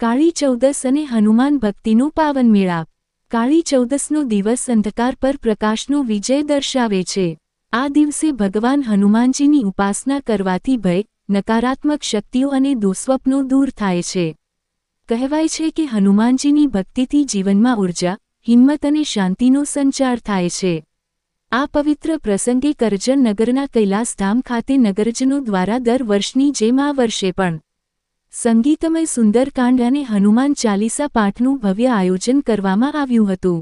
કાળી ચૌદસ અને હનુમાન ભક્તિનો પાવન મેળાપ. કાળી ચૌદસનો દિવસ અંધકાર પર પ્રકાશનો વિજય દર્શાવે છે. આ દિવસે ભગવાન હનુમાનજીની ઉપાસના કરવાથી ભય, નકારાત્મક શક્તિઓ અને દુસ્વપ્નો દૂર થાય છે. કહેવાય છે કે હનુમાનજીની ભક્તિથી જીવનમાં ઊર્જા, હિંમત અને શાંતિનો સંચાર થાય છે. આ પવિત્ર પ્રસંગે કરજણ નગરના કૈલાસધામ ખાતે નગરજનો દ્વારા દર વર્ષની જેમ આ વર્ષે પણ સંગીતમય સુંદરકાંડ અને હનુમાન ચાલીસા પાઠનું ભવ્ય આયોજન કરવામાં આવ્યું હતું.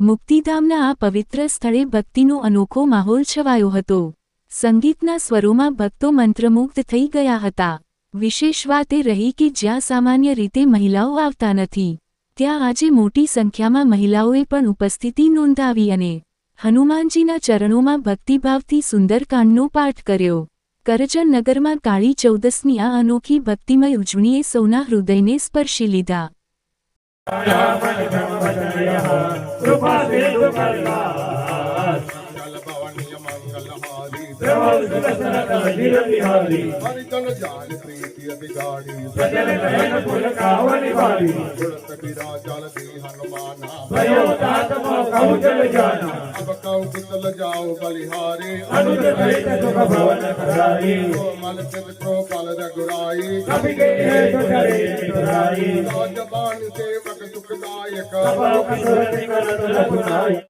મુક્તિધામના આ પવિત્ર સ્થળે ભક્તિનો અનોખો માહોલ છવાયો હતો. સંગીતના સ્વરોમાં ભક્તો મંત્રમુગ્ધ થઈ ગયા હતા. વિશેષ વાત એ રહી કે જ્યાં સામાન્ય રીતે મહિલાઓ આવતા નથી, ત્યાં આજે મોટી સંખ્યામાં મહિલાઓએ પણ ઉપસ્થિતિ નોંધાવી અને હનુમાનજીના ચરણોમાં ભક્તિભાવથી સુંદરકાંડનો પાઠ કર્યો. કરજણ નગરમાં કાળી ચૌદસની આ અનોખી ભક્તિમય ઉજવણીએ સૌના હૃદયને સ્પર્શી લીધા. હરિજન જાન પ્રીતિ અભિગાડી સજન નયન ફૂલ કાવલી વાળી ગુણત બિરાજલ દી હનુમાના ભયો તાત મો કૌજલ જાના અબ કૌ કુતલ જાઓ બલિહારી અનુજ ભયત સુખ ભવન કરારી કોમલ ચિત પ્રોપલ રઘુરાઈ કભી કે હેત કરે તરાઈ સૌ જબાન સેવક સુખદાયક સભા કસરત કરત લખુનાઈ